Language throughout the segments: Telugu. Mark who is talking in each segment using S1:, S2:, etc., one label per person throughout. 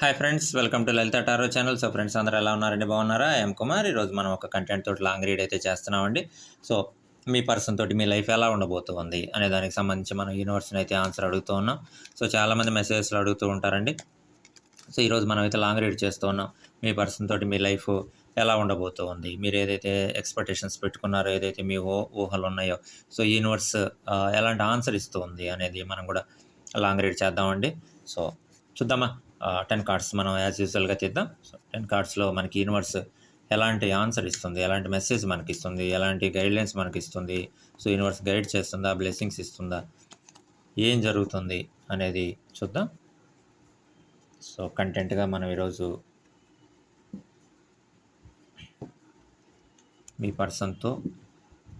S1: Hi friends welcome to Lalitha tarot channel so friends అందరూ ఎలా ఉన్నారండి? బాగున్నారా? ఎం కుమార్. ఈరోజు మనం ఒక కంటెంట్ తోటి లాంగ్ రీడ్ అయితే చేస్తున్నామండి. సో మీ పర్సన్ తోటి మీ లైఫ్ ఎలా ఉండబోతుంది అనే దానికి సంబంధించి మనం యూనివర్స్ని అయితే ఆన్సర్ అడుగుతూ ఉన్నాం. సో చాలామంది మెసేజెస్లు అడుగుతూ ఉంటారండి. సో ఈరోజు మనం అయితే లాంగ్ రీడ్ చేస్తూ ఉన్నాం. మీ పర్సన్ తోటి మీ లైఫ్ ఎలా ఉండబోతుంది? మీరు ఏదైతే ఎక్స్పెక్టేషన్స్ పెట్టుకున్నారో ఏదైతే మీ ఊ ఊహలు ఉన్నాయో సో యూనివర్స్ ఎలాంటి ఆన్సర్ ఇస్తుంది అనేది మనం కూడా లాంగ్ రీడ్ చేద్దామండి. సో చూద్దామా? టెన్ కార్డ్స్ మనం యాజ్ యూజువల్గా చేద్దాం. సో టెన్ కార్డ్స్లో మనకి యూనివర్స్ ఎలాంటి ఆన్సర్ ఇస్తుంది ఎలాంటి మెసేజ్ మనకి ఇస్తుంది ఎలాంటి గైడ్లైన్స్ మనకి ఇస్తుంది సో యూనివర్స్ గైడ్ చేస్తుందా బ్లెస్సింగ్స్ ఇస్తుందా ఏం జరుగుతుంది అనేది చూద్దాం. సో కంటెంట్గా మనం ఈరోజు మీ పర్సన్తో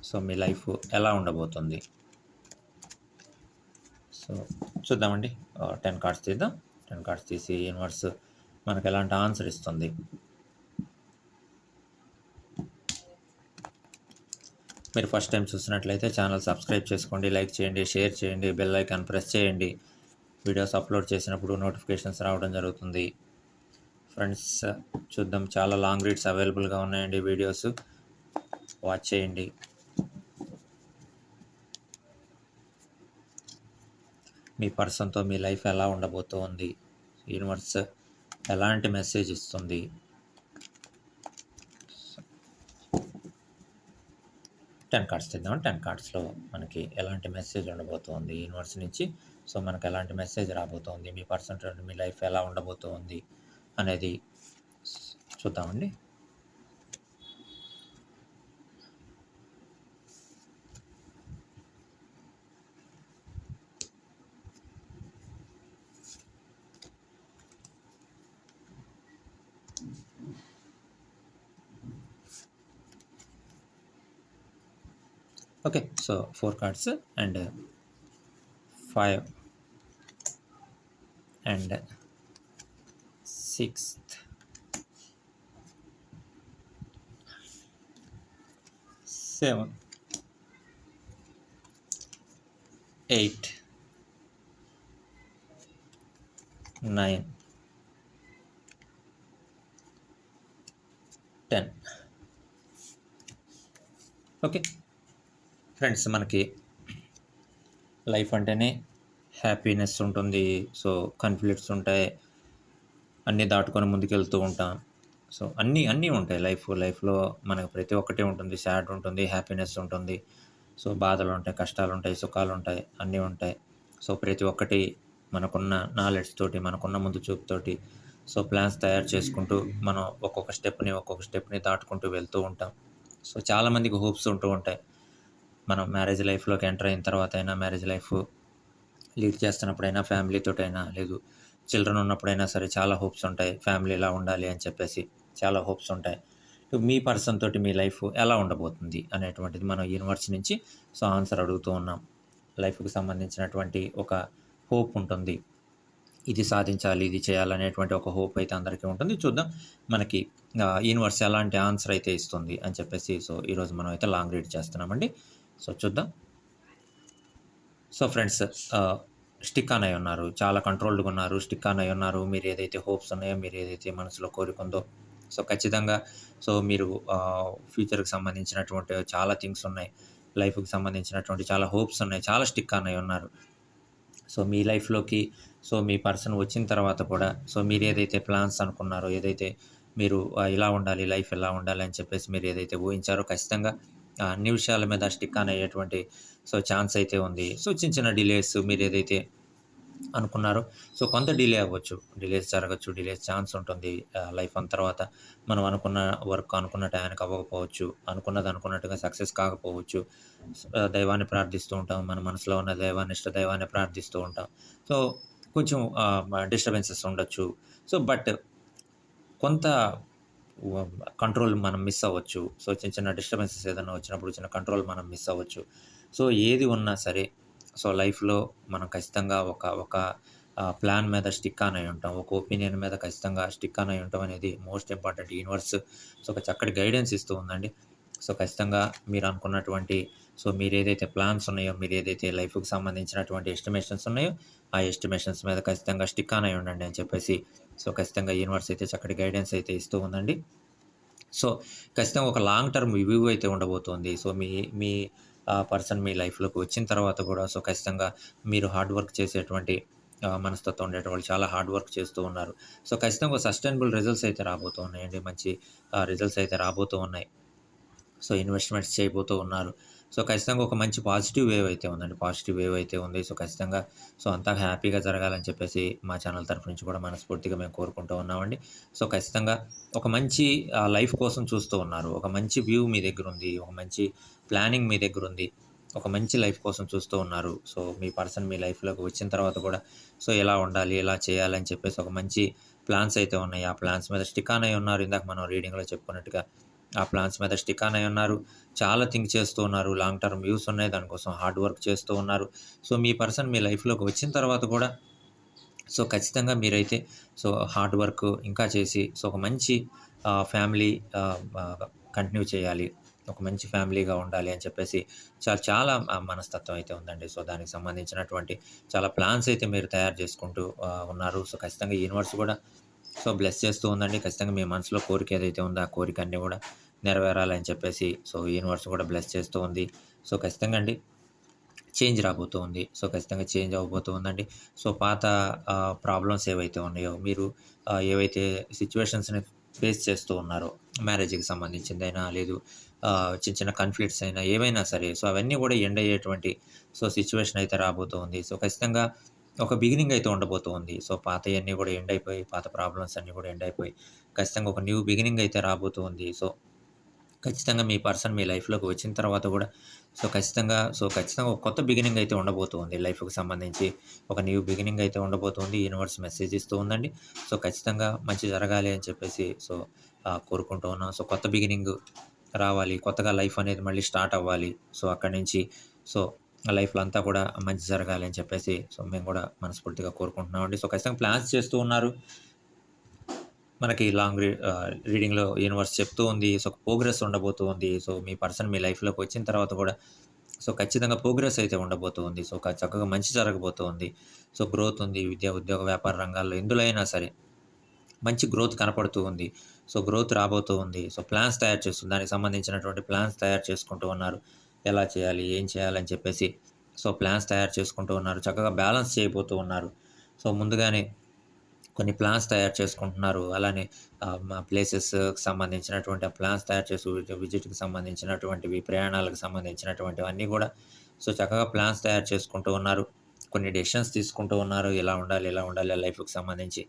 S1: సో మీ లైఫ్ ఎలా ఉండబోతుంది. సో చూద్దామండి. టెన్ కార్డ్స్ తీద్దాం. టెన్ కార్డ్స్ తీసి యూనివర్స్ మనకు ఎలాంటి ఆన్సర్ ఇస్తుంది. మీరు ఫస్ట్ టైం చూసినట్లయితే ఛానల్ సబ్స్క్రైబ్ చేసుకోండి లైక్ చేయండి షేర్ చేయండి బెల్ ఐకాన్ ప్రెస్ చేయండి. వీడియోస్ అప్లోడ్ చేసినప్పుడు నోటిఫికేషన్స్ రావడం జరుగుతుంది. ఫ్రెండ్స్ చూద్దాం చాలా లాంగ్ రీడ్స్ అవైలబుల్గా ఉన్నాయండి వీడియోస్. వాచ్ చేయండి. మీ పర్సన్తో మీ లైఫ్ ఎలా ఉండబోతోంది? యూనివర్స్ ఎలాంటి మెసేజ్ ఇస్తుంది? టెన్ కార్డ్స్ తెద్దాం టెన్ కార్డ్స్లో మనకి ఎలాంటి మెసేజ్ ఉండబోతోంది? యూనివర్స్ నుంచి సో మనకు ఎలాంటి మెసేజ్ రాబోతోంది? మీ పర్సన్ మీ లైఫ్ ఎలా ఉండబోతోంది? అనేది చూద్దామండి. okay so four cards and five and sixth. Seven. Eight. Nine. Ten. Okay. Friends మనకి లైఫ్ అంటేనే హ్యాపీనెస్ ఉంటుంది. సో కాన్ఫ్లిక్ట్స్ ఉంటాయి. అన్నీ దాటుకొని ముందుకెళ్తూ ఉంటాం. సో అన్నీ అన్నీ ఉంటాయి లైఫ్ లైఫ్లో మనకు ప్రతి ఒక్కటి ఉంటుంది. సాడ్ ఉంటుంది హ్యాపీనెస్ ఉంటుంది. సో బాధలు ఉంటాయి కష్టాలు ఉంటాయి సుఖాలు ఉంటాయి అన్నీ ఉంటాయి. సో ప్రతి ఒక్కటి మనకున్న నాలెడ్జ్ తోటి మనకున్న ముందు చూపుతోటి సో ప్లాన్స్ తయారు చేసుకుంటూ మనం ఒక్కొక్క స్టెప్ని ఒక్కొక్క స్టెప్ని దాటుకుంటూ వెళ్తూ ఉంటాం. సో చాలామందికి హోప్స్ ఉంటూ ఉంటాయి. మనం మ్యారేజ్ లైఫ్లోకి ఎంటర్ అయిన తర్వాత అయినా మ్యారేజ్ లైఫ్ లీడ్ చేస్తున్నప్పుడైనా ఫ్యామిలీతోటైనా లేదు చిల్డ్రన్ ఉన్నప్పుడైనా సరే చాలా హోప్స్ ఉంటాయి. ఫ్యామిలీ ఎలా ఉండాలి అని చెప్పేసి చాలా హోప్స్ ఉంటాయి. మీ పర్సన్ తోటి మీ లైఫ్ ఎలా ఉండబోతుంది అనేటువంటిది మనం యూనివర్స్ నుంచి సో ఆన్సర్ అడుగుతూ ఉన్నాం. లైఫ్కి సంబంధించినటువంటి ఒక హోప్ ఉంటుంది. ఇది సాధించాలి ఇది చేయాలనేటువంటి ఒక హోప్ అయితే అందరికీ ఉంటుంది. చూద్దాం మనకి యూనివర్స్ ఎలాంటి ఆన్సర్ అయితే ఇస్తుంది అని చెప్పేసి సో ఈరోజు మనం అయితే లాంగ్ రీడ్ చేస్తున్నామండి. సో చూద్దాం. సో ఫ్రెండ్స్ స్టిక్ ఆన్ అయి ఉన్నారు. చాలా కంట్రోల్డ్గా ఉన్నారు. స్టిక్ ఆన్ అయి ఉన్నారు. మీరు ఏదైతే హోప్స్ ఉన్నాయో మీరు ఏదైతే మనసులో కోరుకుందో. సో ఖచ్చితంగా సో మీరు uh, ఫ్యూచర్కి సంబంధించినటువంటి చాలా థింగ్స్ ఉన్నాయి. లైఫ్కి సంబంధించినటువంటి చాలా హోప్స్ ఉన్నాయి. చాలా స్టిక్ ఆన్ అయి ఉన్నారు. సో మీ లైఫ్లోకి సో మీ పర్సన్ వచ్చిన తర్వాత కూడా సో మీరు ఏదైతే ప్లాన్స్ అనుకున్నారో ఏదైతే మీరు uh, ఇలా ఉండాలి లైఫ్ ఎలా ఉండాలి అని చెప్పేసి మీరు ఏదైతే ఊహించారో ఖచ్చితంగా అన్ని విషయాల మీద స్టిక్ ఆన్ అయ్యేటువంటి సో ఛాన్స్ అయితే ఉంది. సో చిన్న చిన్న డిలేస్ మీరు ఏదైతే అనుకున్నారో సో కొంత డిలే అవ్వచ్చు. డిలేస్ జరగచ్చు డిలేస్ ఛాన్స్ ఉంటుంది. లైఫ్ అన్న తర్వాత మనం అనుకున్న వర్క్ అనుకున్న టైంకి అవ్వకపోవచ్చు అనుకున్నది అనుకున్నట్టుగా సక్సెస్ కాకపోవచ్చు. దైవాన్ని ప్రార్థిస్తూ ఉంటాం మన మనసులో ఉన్న దైవాన్ని ఇష్ట దైవాన్ని ప్రార్థిస్తూ ఉంటాం. సో కొంచెం డిస్టర్బెన్సెస్ ఉండొచ్చు. సో బట్ కొంత కంట్రోల్ మనం మిస్ అవ్వచ్చు. సో చిన్న చిన్న డిస్టర్బెన్సెస్ ఏదైనా వచ్చినప్పుడు చిన్న కంట్రోల్ మనం మిస్ అవ్వచ్చు. సో ఏది ఉన్నా సరే సో లైఫ్లో మనం ఖచ్చితంగా ఒక ఒక ప్లాన్ మీద స్టిక్ ఆన్ అయి ఉంటాం. ఒక ఒపీనియన్ మీద ఖచ్చితంగా స్టిక్ ఆన్ అయి ఉంటాం అనేది మోస్ట్ ఇంపార్టెంట్ యూనివర్స్ సో ఒక చక్కటి గైడెన్స్ ఇస్తూ ఉందండి. సో ఖచ్చితంగా మీరు అనుకున్నటువంటి సో మీరు ఏదైతే ప్లాన్స్ ఉన్నాయో మీరు ఏదైతే లైఫ్కి సంబంధించినటువంటి ఎస్టిమేషన్స్ ఉన్నాయో ఆ ఎస్టిమేషన్స్ మీద ఖచ్చితంగా స్టిక్ ఆన్ అయి ఉండండి అని చెప్పేసి సో ఖచ్చితంగా యూనివర్స్ అయితే చక్కటి గైడెన్స్ అయితే ఇస్తూ ఉందండి. సో ఖచ్చితంగా ఒక లాంగ్ టర్మ్ వ్యూ అయితే ఉండబోతోంది. సో మీ మీ పర్సన్ మీ లైఫ్లోకి వచ్చిన తర్వాత కూడా సో ఖచ్చితంగా మీరు హార్డ్ వర్క్ చేసేటువంటి మనస్తత్వం ఉండేట వాళ్ళు చాలా హార్డ్ వర్క్ చేస్తూ ఉన్నారు. సో ఖచ్చితంగా సస్టైనబుల్ రిజల్ట్స్ అయితే రాబోతూ ఉన్నాయండి. మంచి రిజల్ట్స్ అయితే రాబోతూ ఉన్నాయి. సో ఇన్వెస్ట్మెంట్స్ చేయబోతూ ఉన్నారు. సో ఖచ్చితంగా ఒక మంచి పాజిటివ్ వేవ్ అయితే ఉందండి. పాజిటివ్ వేవ్ అయితే ఉంది. సో ఖచ్చితంగా సో అంతా హ్యాపీగా జరగాలని చెప్పేసి మా ఛానల్ తరఫు నుంచి కూడా మనస్ఫూర్తిగా మేము కోరుకుంటూ ఉన్నామండి. సో ఖచ్చితంగా ఒక మంచి లైఫ్ కోసం చూస్తూ ఉన్నారు. ఒక మంచి వ్యూ మీ దగ్గర ఉంది. ఒక మంచి ప్లానింగ్ మీ దగ్గర ఉంది. ఒక మంచి లైఫ్ కోసం చూస్తూ ఉన్నారు. సో మీ పర్సన్ మీ లైఫ్లోకి వచ్చిన తర్వాత కూడా సో ఎలా ఉండాలి? ఎలా చేయాలని చెప్పేసి ఒక మంచి ప్లాన్స్ అయితే ఉన్నాయి. ఆ ప్లాన్స్ మీద స్టిక్ ఆన్ అయి ఉన్నారు. ఇందాక మనం రీడింగ్లో చెప్పుకున్నట్టుగా ఆ ప్లాన్స్ మీద స్టిక్ అనే ఉన్నారు. చాలా థింక్ చేస్తూ ఉన్నారు. లాంగ్ టర్మ్ వ్యూస్ ఉన్నాయి. దానికోసం హార్డ్ వర్క్ చేస్తూ ఉన్నారు. సో మీ పర్సన్ మీ లైఫ్లోకి వచ్చిన తర్వాత కూడా సో ఖచ్చితంగా మీరైతే సో హార్డ్ వర్క్ ఇంకా చేసి సో ఒక మంచి ఫ్యామిలీ కంటిన్యూ చేయాలి. ఒక మంచి ఫ్యామిలీగా ఉండాలి అని చెప్పేసి చాలా చాలా మనస్తత్వం అయితే ఉందండి. సో దానికి సంబంధించినటువంటి చాలా ప్లాన్స్ అయితే మీరు తయారు చేసుకుంటూ ఉన్నారు. సో ఖచ్చితంగా యూనివర్స్ కూడా సో బ్లెస్ చేస్తూ ఉందండి ఖచ్చితంగా మీ మనసులో కోరిక ఏదైతే ఉందో ఆ కోరిక అన్నీ కూడా నెరవేరాలని చెప్పేసి సో యూనివర్స్ కూడా బ్లెస్ చేస్తూ ఉంది. సో ఖచ్చితంగా అండి చేంజ్ రాబోతూ ఉంది. సో ఖచ్చితంగా చేంజ్ అవ్వబోతూ ఉందండి. సో పాత ప్రాబ్లమ్స్ ఏవైతే ఉన్నాయో మీరు ఏవైతే సిచ్యువేషన్స్ని ఫేస్ చేస్తూ ఉన్నారో మ్యారేజ్కి సంబంధించిందైనా లేదు చిన్న చిన్న కన్ఫ్లిక్ట్స్ అయినా ఏవైనా సరే సో అవన్నీ కూడా ఎండ్ అయ్యేటువంటి సో సిచ్యువేషన్ అయితే రాబోతూ ఉంది. సో ఖచ్చితంగా ఒక బిగినింగ్ అయితే ఉండబోతోంది. సో పాత అన్నీ కూడా ఎండ్ అయిపోయి పాత ప్రాబ్లమ్స్ అన్నీ కూడా ఎండ్ అయిపోయి ఖచ్చితంగా ఒక న్యూ బిగినింగ్ అయితే రాబోతోంది. సో ఖచ్చితంగా మీ పర్సన్ మీ లైఫ్లోకి వచ్చిన తర్వాత కూడా సో ఖచ్చితంగా సో ఖచ్చితంగా ఒక కొత్త బిగినింగ్ అయితే ఉండబోతుంది లైఫ్కి సంబంధించి. ఒక న్యూ బిగినింగ్ అయితే ఉండబోతుంది. యూనివర్స్ మెసేజ్ ఇస్తూ ఉందండి. సో ఖచ్చితంగా మంచి జరగాలి అని చెప్పేసి సో కోరుకుంటూ ఉన్నాం. సో కొత్త బిగినింగ్ రావాలి. కొత్తగా లైఫ్ అనేది మళ్ళీ స్టార్ట్ అవ్వాలి. సో అక్కడి నుంచి సో లైఫ్లో అంతా కూడా మంచి జరగాలి అని చెప్పేసి సో మేము కూడా మనస్ఫూర్తిగా కోరుకుంటున్నామండి సో ఖచ్చితంగా ప్లాన్స్ చేస్తూ ఉన్నారు. మనకి లాంగ్ రీ రీడింగ్లో యూనివర్స్ చెప్తూ ఉంది సో ప్రోగ్రెస్ ఉండబోతూ ఉంది. సో మీ పర్సన్ మీ లైఫ్లోకి వచ్చిన తర్వాత కూడా సో ఖచ్చితంగా ప్రోగ్రెస్ అయితే ఉండబోతుంది సో చక్కగా మంచి జరగబోతుంది సో గ్రోత్ ఉంది విద్య ఉద్యోగ వ్యాపార రంగాల్లో ఎందులో అయినా సరే మంచి గ్రోత్ కనపడుతూ ఉంది. సో గ్రోత్ రాబోతూ ఉంది. సో ప్లాన్స్ తయారు చేస్తుంది దానికి సంబంధించినటువంటి ప్లాన్స్ తయారు చేసుకుంటూ ఉన్నారు. ఎలా చేయాలి ఏం చేయాలని చెప్పేసి సో ప్లాన్స్ తయారు చేసుకుంటూ ఉన్నారు. చక్కగా బ్యాలెన్స్ చేయబోతూ ఉన్నారు. సో ముందుగానే కొన్ని ప్లాన్స్ తయారు చేసుకుంటున్నారు. అలానే ప్లేసెస్ ప్లేసెస్కి సంబంధించినటువంటి ప్లాన్స్ తయారు చేసి విజిట్కి సంబంధించినటువంటివి ప్రయాణాలకు సంబంధించినటువంటివి అన్నీ కూడా సో చక్కగా ప్లాన్స్ తయారు చేసుకుంటూ ఉన్నారు. కొన్ని డెసిషన్స్ తీసుకుంటూ ఉన్నారు. ఇలా ఉండాలి ఇలా ఉండాలి లైఫ్కి సంబంధించి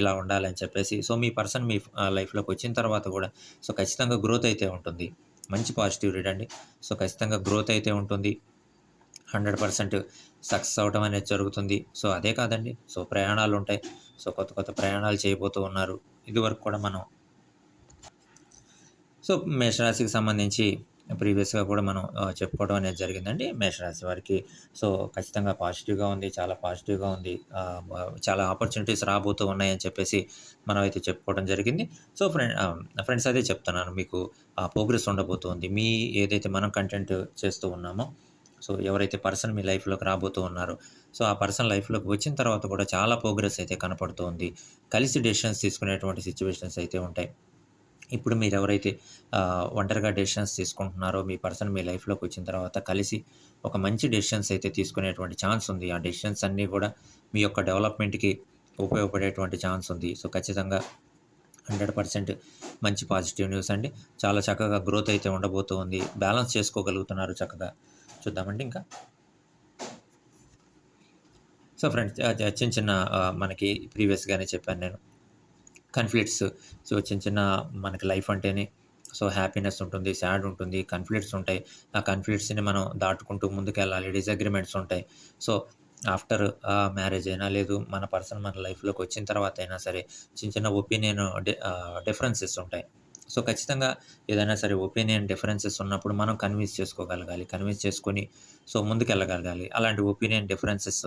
S1: ఇలా ఉండాలని చెప్పేసి సో మీ పర్సన్ మీ లైఫ్లోకి వచ్చిన తర్వాత కూడా సో ఖచ్చితంగా గ్రోత్ అయితే ఉంటుంది. మంచి పాజిటివ్ రీడ్ అండి. సో ఖచ్చితంగా గ్రోత్ అయితే ఉంటుంది. హండ్రెడ్ పర్సెంట్ సక్సెస్ అవడం అనేది జరుగుతుంది. సో అదే కాదండి. సో ప్రయాణాలు ఉంటాయి. సో కొత్త కొత్త ప్రయాణాలు చేయబోతూ ఉన్నారు. ఇదివరకు కూడా మనం సో మేషరాశికి సంబంధించి ప్రీవియస్గా కూడా మనం చెప్పుకోవడం అనేది జరిగిందండి. మేషరాశి వారికి. సో ఖచ్చితంగా పాజిటివ్గా ఉంది. చాలా పాజిటివ్గా ఉంది. చాలా ఆపర్చునిటీస్ రాబోతూ ఉన్నాయని చెప్పేసి మనం అయితే చెప్పుకోవడం జరిగింది. సో ఫ్రెండ్ ఫ్రెండ్స్ అదే చెప్తున్నాను మీకు. ఆ ప్రోగ్రెస్ ఉండబోతుంది. మీ ఏదైతే మనం కంటెంట్ చేస్తూ ఉన్నామో సో ఎవరైతే పర్సన్ మీ లైఫ్లోకి రాబోతూ ఉన్నారో సో ఆ పర్సన్ లైఫ్లోకి వచ్చిన తర్వాత కూడా చాలా ప్రోగ్రెస్ అయితే కనపడుతుంది. కలిసి డెసిషన్స్ తీసుకునేటువంటి సిచ్యువేషన్స్ అయితే ఉంటాయి. ఇప్పుడు మీరు ఎవరైతే ఒంటరిగా డెసిషన్స్ తీసుకుంటున్నారో మీ పర్సన్ మీ లైఫ్లోకి వచ్చిన తర్వాత కలిసి ఒక మంచి డెసిషన్స్ అయితే తీసుకునేటువంటి ఛాన్స్ ఉంది. ఆ డెసిషన్స్ అన్నీ కూడా మీ యొక్క డెవలప్మెంట్కి ఉపయోగపడేటువంటి ఛాన్స్ ఉంది. సో ఖచ్చితంగా హండ్రెడ్ పర్సెంట్ మంచి పాజిటివ్ న్యూస్ అండి. చాలా చక్కగా గ్రోత్ అయితే ఉండబోతుంది బ్యాలెన్స్ చేసుకోగలుగుతున్నారు చక్కగా. చూద్దామండి ఇంకా. సో ఫ్రెండ్స్ చిన్న చిన్న మనకి ప్రీవియస్గానే చెప్పాను నేను. కన్ఫ్లిక్ట్స్ సో చిన్న చిన్న మనకి లైఫ్ అంటేనే సో హ్యాపీనెస్ ఉంటుంది సాడ్ ఉంటుంది కన్ఫ్లిక్ట్స్ ఉంటాయి. ఆ కన్ఫ్లిక్ట్స్ని మనం దాటుకుంటూ ముందుకెళ్ళాలి డిసగ్రిమెంట్స్ ఉంటాయి. సో ఆఫ్టర్ మ్యారేజ్ అయినా లేదు మన పర్సన్ మన లైఫ్లోకి వచ్చిన తర్వాత అయినా సరే చిన్న చిన్న ఒపీనియన్ డిఫరెన్సెస్ ఉంటాయి. సో ఖచ్చితంగా ఏదైనా సరే ఒపీనియన్ డిఫరెన్సెస్ ఉన్నప్పుడు మనం కన్విన్స్ చేసుకోగలగాలి. కన్విన్స్ చేసుకొని సో ముందుకెళ్ళగలగాలి. అలాంటి ఒపీనియన్ డిఫరెన్సెస్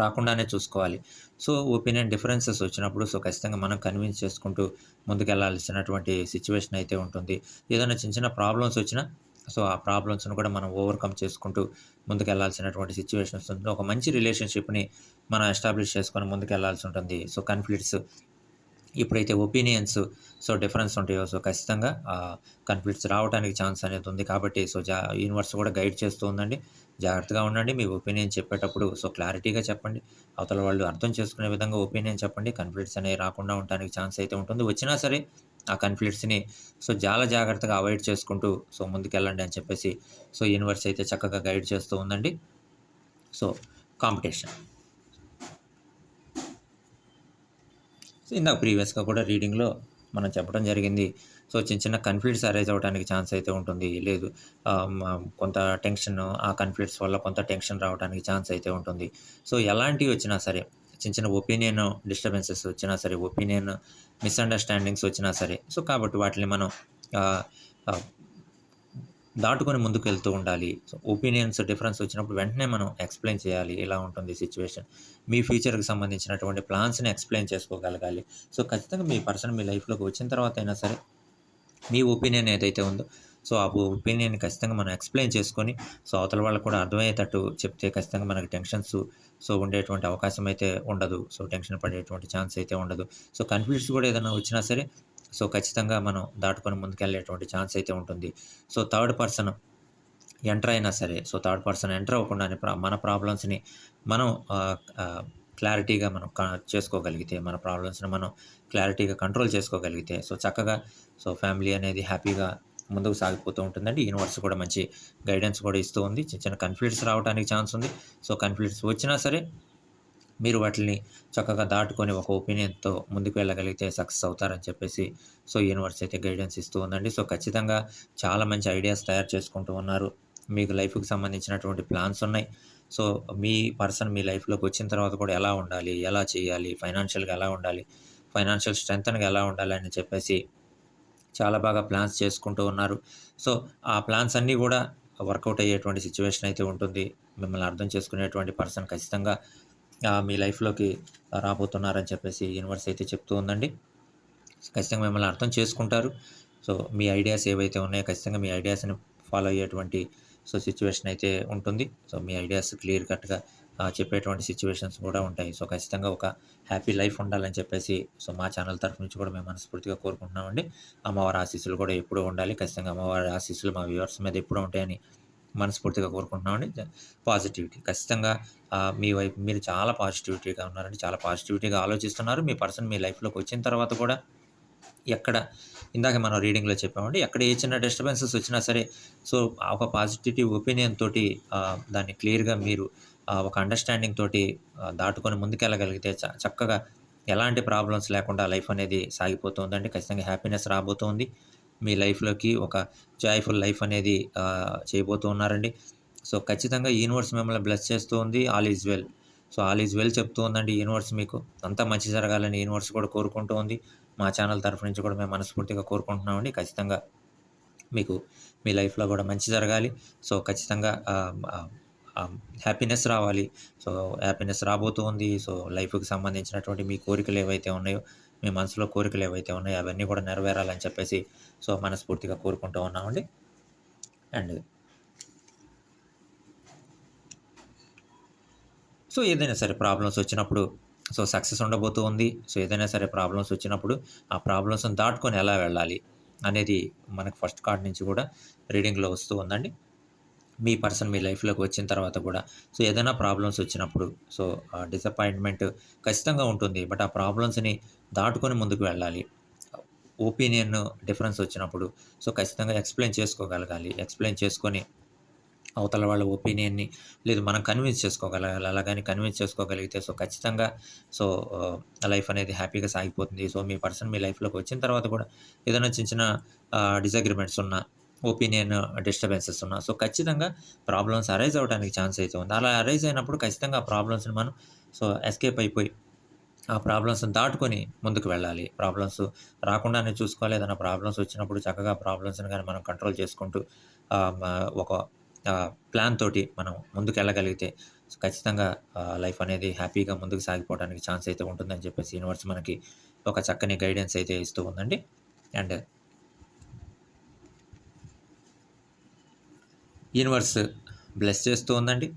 S1: రాకుండానే చూసుకోవాలి. సో ఒపీనియన్ డిఫరెన్సెస్ వచ్చినప్పుడు సో ఖచ్చితంగా మనం కన్విన్స్ చేసుకుంటూ ముందుకెళ్ళాల్సినటువంటి సిచ్యువేషన్ అయితే ఉంటుంది. ఏదైనా చిన్న చిన్న ప్రాబ్లమ్స్ వచ్చినా సో ఆ ప్రాబ్లమ్స్ను కూడా మనం ఓవర్కమ్ చేసుకుంటూ ముందుకెళ్ళాల్సినటువంటి సిచ్యువేషన్స్ ఉంటుంది. ఒక మంచి రిలేషన్షిప్ని మనం ఎస్టాబ్లిష్ చేసుకొని ముందుకెళ్ళాల్సి ఉంటుంది. సో కన్ఫ్లిక్ట్స్ ఇప్పుడైతే ఒపీనియన్స్ సో డిఫరెన్స్ ఉంటాయో సో ఖచ్చితంగా కన్ఫ్లిక్ట్స్ రావడానికి ఛాన్స్ అనేది ఉంది కాబట్టి సో జా యూనివర్స్ కూడా గైడ్ చేస్తూ ఉందండి. జాగ్రత్తగా ఉండండి మీ ఒపీనియన్ చెప్పేటప్పుడు సో క్లారిటీగా చెప్పండి. అవతల వాళ్ళు అర్థం చేసుకునే విధంగా ఒపీనియన్ చెప్పండి. కన్ఫ్లిక్ట్స్ అనేవి రాకుండా ఉండడానికి ఛాన్స్ అయితే ఉంటుంది. వచ్చినా సరే ఆ కన్ఫ్లిక్ట్స్ని సో చాలా జాగ్రత్తగా అవాయిడ్ చేసుకుంటూ సో ముందుకెళ్ళండి అని చెప్పేసి సో యూనివర్స్ అయితే చక్కగా గైడ్ చేస్తూ ఉందండి. సో కాంపిటీషన్ సో ఇందాక ప్రీవియస్గా కూడా రీడింగ్లో మనం చెప్పడం జరిగింది. సో చిన్న చిన్న కన్ఫ్లిక్ట్స్ అరైజ్ అవడానికి ఛాన్స్ అయితే ఉంటుంది. లేదు కొంత టెన్షన్ ఆ కన్ఫ్లిక్ట్స్ వల్ల కొంత టెన్షన్ రావడానికి ఛాన్స్ అయితే ఉంటుంది. సో ఎలాంటివి వచ్చినా సరే చిన్న చిన్న ఒపీనియన్ డిస్టర్బెన్సెస్ వచ్చినా సరే ఒపీనియన్ మిస్అండర్స్టాండింగ్స్ వచ్చినా సరే సో కాబట్టి వాటిని మనం దాటుకొని ముందుకు వెళ్తూ ఉండాలి. సో ఒపీనియన్స్ డిఫరెన్స్ వచ్చినప్పుడు వెంటనే మనం ఎక్స్ప్లెయిన్ చేయాలి. ఎలా ఉంటుంది సిచ్యువేషన్ మీ ఫ్యూచర్కి సంబంధించినటువంటి ప్లాన్స్ని ఎక్స్ప్లెయిన్ చేసుకోగలగాలి. సో ఖచ్చితంగా మీ పర్సన్ మీ లైఫ్లోకి వచ్చిన తర్వాత అయినా సరే మీ ఒపీనియన్ ఏదైతే ఉందో సో ఆ ఒపీనియన్ ఖచ్చితంగా మనం ఎక్స్ప్లెయిన్ చేసుకొని సో అవతల వాళ్ళకు కూడా అర్థమయ్యేటట్టు చెప్తే ఖచ్చితంగా మనకి టెన్షన్స్ సో ఉండేటువంటి అవకాశం అయితే ఉండదు. సో టెన్షన్ పడేటువంటి ఛాన్స్ అయితే ఉండదు. సో కన్ఫ్లిక్ట్స్ కూడా ఏదైనా వచ్చినా సరే సో ఖచ్చితంగా మనం దాటుకొని ముందుకెళ్ళేటువంటి ఛాన్స్ అయితే ఉంటుంది. సో థర్డ్ పర్సన్ ఎంటర్ అయినా సరే సో థర్డ్ పర్సన్ ఎంటర్ అవ్వకుండానే ప్రా- మన ప్రాబ్లమ్స్ని మనం క్లారిటీగా మనం చేసుకోగలిగితే మన ప్రాబ్లమ్స్ని మనం క్లారిటీగా కంట్రోల్ చేసుకోగలిగితే సో చక్కగా సో ఫ్యామిలీ అనేది హ్యాపీగా ముందుకు సాగిపోతూ ఉంటుందండి. యూనివర్స్ కూడా మంచి గైడెన్స్ కూడా ఇస్తూ ఉంది. చిన్న చిన్న కన్ఫ్లిక్ట్స్ రావడానికి ఛాన్స్ ఉంది. సో కన్ఫ్లిక్ట్స్ వచ్చినా సరే మీరు వాటిని చక్కగా దాటుకొని ఒక ఒపీనియన్తో ముందుకు వెళ్ళగలిగితే సక్సెస్ అవుతారని చెప్పేసి సో యూనివర్స్ అయితే గైడెన్స్ ఇస్తూ ఉందండి. సో ఖచ్చితంగా చాలా మంచి ఐడియాస్ తయారు చేసుకుంటూ ఉన్నారు. మీకు లైఫ్కి సంబంధించినటువంటి ప్లాన్స్ ఉన్నాయి. సో మీ పర్సన్ మీ లైఫ్లోకి వచ్చిన తర్వాత కూడా ఎలా ఉండాలి? ఎలా చేయాలి? ఫైనాన్షియల్గా ఎలా ఉండాలి? ఫైనాన్షియల్ స్ట్రెంగ్త్గా ఎలా ఉండాలి? అని చెప్పేసి చాలా బాగా ప్లాన్స్ చేసుకుంటూ ఉన్నారు. సో ఆ ప్లాన్స్ అన్నీ కూడా వర్కౌట్ అయ్యేటువంటి సిచ్యువేషన్ అయితే ఉంటుంది. మిమ్మల్ని అర్థం చేసుకునేటువంటి పర్సన్ ఖచ్చితంగా మీ లైఫ్లోకి రాబోతున్నారని చెప్పేసి యూనివర్స్ అయితే చెప్తూ ఉందండి. ఖచ్చితంగా మిమ్మల్ని అర్థం చేసుకుంటారు. సో మీ ఐడియాస్ ఏవైతే ఉన్నాయో ఖచ్చితంగా మీ ఐడియాస్ని ఫాలో అయ్యేటువంటి సో సిచ్యువేషన్ అయితే ఉంటుంది. సో మీ ఐడియాస్ క్లియర్ కట్గా చెప్పేటువంటి సిచ్యువేషన్స్ కూడా ఉంటాయి. సో ఖచ్చితంగా ఒక హ్యాపీ లైఫ్ ఉండాలని చెప్పేసి సో మా ఛానల్ తరఫు నుంచి కూడా మేము మనస్ఫూర్తిగా కోరుకుంటున్నామండి. అమ్మవారి ఆశీస్సులు కూడా ఎప్పుడూ ఉండాలి. ఖచ్చితంగా అమ్మవారి ఆశీస్సులు మా వ్యూవర్స్ మీద ఎప్పుడూ ఉంటాయని మనస్ఫూర్తిగా కోరుకుంటున్నామండి. పాజిటివిటీ ఖచ్చితంగా మీ వైపు మీరు చాలా పాజిటివిటీగా ఉన్నారండి. చాలా పాజిటివిటీగా ఆలోచిస్తున్నారు. మీ పర్సన్ మీ లైఫ్లోకి వచ్చిన తర్వాత కూడా ఎక్కడ ఇందాక మనం రీడింగ్లో చెప్పామండి ఎక్కడ ఏ చిన్న డిస్టర్బెన్సెస్ వచ్చినా సరే సో ఒక పాజిటివ్ ఒపీనియన్ తోటి దాన్ని క్లియర్గా మీరు ఒక అండర్స్టాండింగ్ తోటి దాటుకొని ముందుకెళ్ళగలిగితే చ- చక్కగా ఎలాంటి ప్రాబ్లమ్స్ లేకుండా లైఫ్ అనేది సాగిపోతుందండి ఖచ్చితంగా హ్యాపీనెస్ రాబోతోంది మీ లైఫ్లోకి ఒక జాయ్ఫుల్ లైఫ్ అనేది చేయబోతూ ఉన్నారండి. సో ఖచ్చితంగా యూనివర్స్ మిమ్మల్ని బ్లెస్ చేస్తూ ఉంది. All is well. So all is well చెప్తూ ఉందండి యూనివర్స్ మీకు. అంతా మంచి జరగాలని యూనివర్స్ కూడా కోరుకుంటూ ఉంది. మా ఛానల్ తరఫు నుంచి కూడా మేము మనస్ఫూర్తిగా కోరుకుంటున్నామండి. ఖచ్చితంగా మీకు మీ లైఫ్లో కూడా మంచి జరగాలి. సో ఖచ్చితంగా హ్యాపీనెస్ రావాలి. సో హ్యాపీనెస్ రాబోతూ ఉంది. సో లైఫ్కి సంబంధించినటువంటి మీ కోరికలు ఏవైతే ఉన్నాయో మీ మనసులో కోరికలు ఏవైతే ఉన్నాయో అవన్నీ కూడా నెరవేరాలని చెప్పేసి సో మనస్ఫూర్తిగా కోరుకుంటూ ఉన్నామండి. అండ్ సో ఏదైనా సరే ప్రాబ్లమ్స్ వచ్చినప్పుడు సో సక్సెస్ ఉండబోతూ ఉంది. సో ఏదైనా సరే ప్రాబ్లమ్స్ వచ్చినప్పుడు ఆ ప్రాబ్లమ్స్ని దాటుకొని ఎలా వెళ్ళాలి అనేది మనకు ఫస్ట్ కార్డ్ నుంచి కూడా రీడింగ్లో వస్తూ ఉందండి. మీ పర్సన్ మీ లైఫ్లోకి వచ్చిన తర్వాత కూడా. సో ఏదైనా ప్రాబ్లమ్స్ వచ్చినప్పుడు సో డిసప్పాయింట్మెంట్ ఖచ్చితంగా ఉంటుంది. బట్ ఆ ప్రాబ్లమ్స్ని దాటుకొని ముందుకు వెళ్ళాలి. ఒపీనియన్ డిఫరెన్స్ వచ్చినప్పుడు సో ఖచ్చితంగా ఎక్స్ప్లెయిన్ చేసుకోగలగాలి. ఎక్స్ప్లెయిన్ చేసుకొని అవతల వాళ్ళ ఒపీనియన్ని లేదు మనం కన్విన్స్ చేసుకోగలగాలి. అలాగని కన్విన్స్ చేసుకోగలిగితే సో ఖచ్చితంగా సో లైఫ్ అనేది హ్యాపీగా సాగిపోతుంది. సో మీ పర్సన్ మీ లైఫ్లోకి వచ్చిన తర్వాత కూడా ఏదైనా చిన్న చిన్న డిసగ్రిమెంట్స్ ఉన్నా ఒపీనియన్ డిస్టర్బెన్సెస్ ఉన్నా. సో ఖచ్చితంగా ప్రాబ్లమ్స్ అరైజ్ అవ్వడానికి ఛాన్స్ అయితే ఉంది. అలా అరైజ్ అయినప్పుడు ఖచ్చితంగా ఆ ప్రాబ్లమ్స్ని మనం సో ఎస్కేప్ అయిపోయి ఆ ప్రాబ్లమ్స్ని దాటుకొని ముందుకు వెళ్ళాలి. ప్రాబ్లమ్స్ రాకుండానే చూసుకోవాలి. ఏదైనా ప్రాబ్లమ్స్ వచ్చినప్పుడు చక్కగా ప్రాబ్లమ్స్ని కానీ మనం కంట్రోల్ చేసుకుంటూ ఒక ప్లాన్ తోటి మనం ముందుకు వెళ్ళగలిగితే ఖచ్చితంగా లైఫ్ అనేది హ్యాపీగా ముందుకు సాగిపోవడానికి ఛాన్స్ అయితే ఉంటుందని చెప్పేసి యూనివర్స్ మనకి ఒక చక్కని గైడెన్స్ అయితే ఇస్తూ ఉందండి. అండ్ యూనివర్స్ బ్లెస్ చేస్తూ ఉందండి.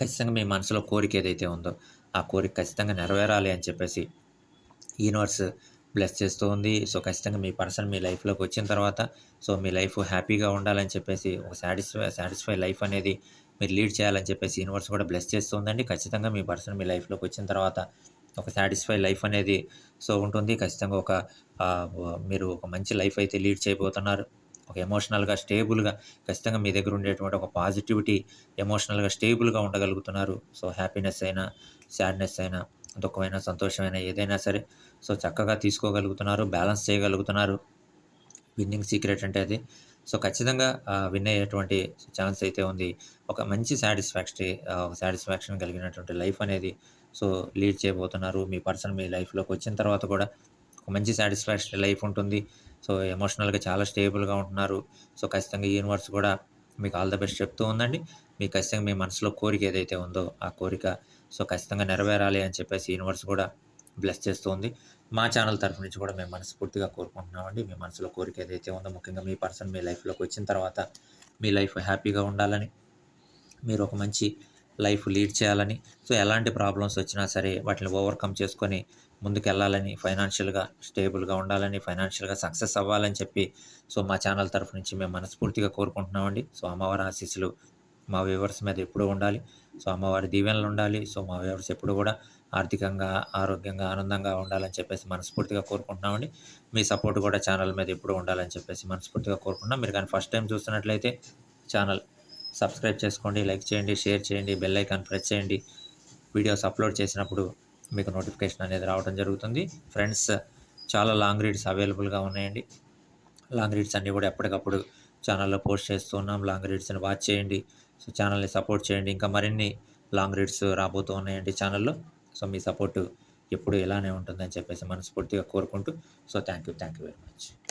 S1: ఖచ్చితంగా మీ మనసులో కోరిక ఏదైతే ఉందో ఆ కోరిక ఖచ్చితంగా నెరవేరాలి అని చెప్పేసి యూనివర్స్ బ్లెస్ చేస్తూ ఉంది. సో ఖచ్చితంగా మీ పర్సన్ మీ లైఫ్లోకి వచ్చిన తర్వాత సో మీ లైఫ్ హ్యాపీగా ఉండాలని చెప్పేసి ఒక సాటిస్ఫై సాటిస్ఫై లైఫ్ అనేది మీరు లీడ్ చేయాలని చెప్పేసి యూనివర్స్ కూడా బ్లెస్ చేస్తూ ఉందండి. ఖచ్చితంగా మీ పర్సన్ మీ లైఫ్లోకి వచ్చిన తర్వాత ఒక సాటిస్ఫై లైఫ్ అనేది సో ఉంటుంది. ఖచ్చితంగా ఒక మీరు ఒక మంచి లైఫ్ అయితే లీడ్ చేయబోతున్నారు. ఒక ఎమోషనల్గా స్టేబుల్గా ఖచ్చితంగా మీ దగ్గర ఉండేటువంటి ఒక పాజిటివిటీ ఎమోషనల్గా స్టేబుల్గా ఉండగలుగుతున్నారు. సో హ్యాపీనెస్ అయినా సాడ్నెస్ అయినా దుఃఖమైన సంతోషమైన ఏదైనా సరే సో చక్కగా తీసుకోగలుగుతున్నారు బ్యాలెన్స్ చేయగలుగుతున్నారు. విన్నింగ్ సీక్రెట్ అంటే అది. సో ఖచ్చితంగా విన్ అయ్యేటువంటి ఛాన్స్ అయితే ఉంది. ఒక మంచి సాటిస్ఫాక్షన్ సాటిస్ఫాక్షన్ కలిగినటువంటి లైఫ్ అనేది సో లీడ్ చేయబోతున్నారు. మీ పర్సన్ మీ లైఫ్లోకి వచ్చిన తర్వాత కూడా ఒక మంచి సాటిస్ఫాక్షన్ లైఫ్ ఉంటుంది. సో ఎమోషనల్గా చాలా స్టేబుల్గా ఉంటున్నారు. సో ఖచ్చితంగా యూనివర్స్ కూడా మీకు ఆల్ ద బెస్ట్ చెప్తూ ఉందండి. మీకు ఖచ్చితంగా మీ మనసులో కోరిక ఏదైతే ఉందో ఆ కోరిక సో ఖచ్చితంగా నెరవేరాలి అని చెప్పేసి యూనివర్స్ కూడా బ్లెస్ చేస్తూ ఉంది. మా ఛానల్ తరఫు నుంచి కూడా మేము మనస్ఫూర్తిగా కోరుకుంటున్నామండి. మీ మనసులో కోరిక ఏదైతే ఉందో ముఖ్యంగా మీ పర్సన్ మీ లైఫ్లోకి వచ్చిన తర్వాత మీ లైఫ్ హ్యాపీగా ఉండాలని మీరు ఒక మంచి లైఫ్ లీడ్ చేయాలని సో ఎలాంటి ప్రాబ్లమ్స్ వచ్చినా సరే వాటిని ఓవర్కమ్ చేసుకొని ముందుకెళ్ళాలని ఫైనాన్షియల్గా స్టేబుల్గా ఉండాలని ఫైనాన్షియల్గా సక్సెస్ అవ్వాలని చెప్పి సో మా ఛానల్ తరఫు నుంచి మేము మనస్ఫూర్తిగా కోరుకుంటున్నామండి. సో అమ్మవారి ఆశీస్సులు మా వ్యూవర్స్ మీద ఎప్పుడూ ఉండాలి. సో అమ్మవారి దీవెనలు ఉండాలి. సో మా వ్యూవర్స్ ఎప్పుడు కూడా ఆర్థికంగా ఆరోగ్యంగా ఆనందంగా ఉండాలని చెప్పేసి మనస్ఫూర్తిగా కోరుకుంటున్నామండి. మీ సపోర్ట్ కూడా ఛానల్ మీద ఎప్పుడు ఉండాలని చెప్పేసి మనస్ఫూర్తిగా కోరుకుంటున్నాం. మీరు కానీ ఫస్ట్ టైం చూస్తున్నట్లయితే ఛానల్ సబ్స్క్రైబ్ చేసుకోండి లైక్ చేయండి షేర్ చేయండి బెల్ ఐకాన్ ప్రెస్ చేయండి. వీడియోస్ అప్లోడ్ చేసినప్పుడు మీకు నోటిఫికేషన్ అనేది రావడం జరుగుతుంది. ఫ్రెండ్స్ చాలా లాంగ్ రీడ్స్ అవైలబుల్గా ఉన్నాయండి. లాంగ్ రీడ్స్ అన్నీ కూడా ఎప్పటికప్పుడు ఛానల్లో పోస్ట్ చేస్తూ ఉన్నాం. లాంగ్ రీడ్స్ని వాచ్ చేయండి. సో ఛానల్ని సపోర్ట్ చేయండి. ఇంకా మరిన్ని లాంగ్ రీడ్స్ రాబోతూ ఉన్నాయండి ఛానల్లో సో మీ సపోర్టు ఎప్పుడు ఇలానే ఉంటుందని చెప్పేసి మనస్ఫూర్తిగా కోరుకుంటూ so thank you thank you very much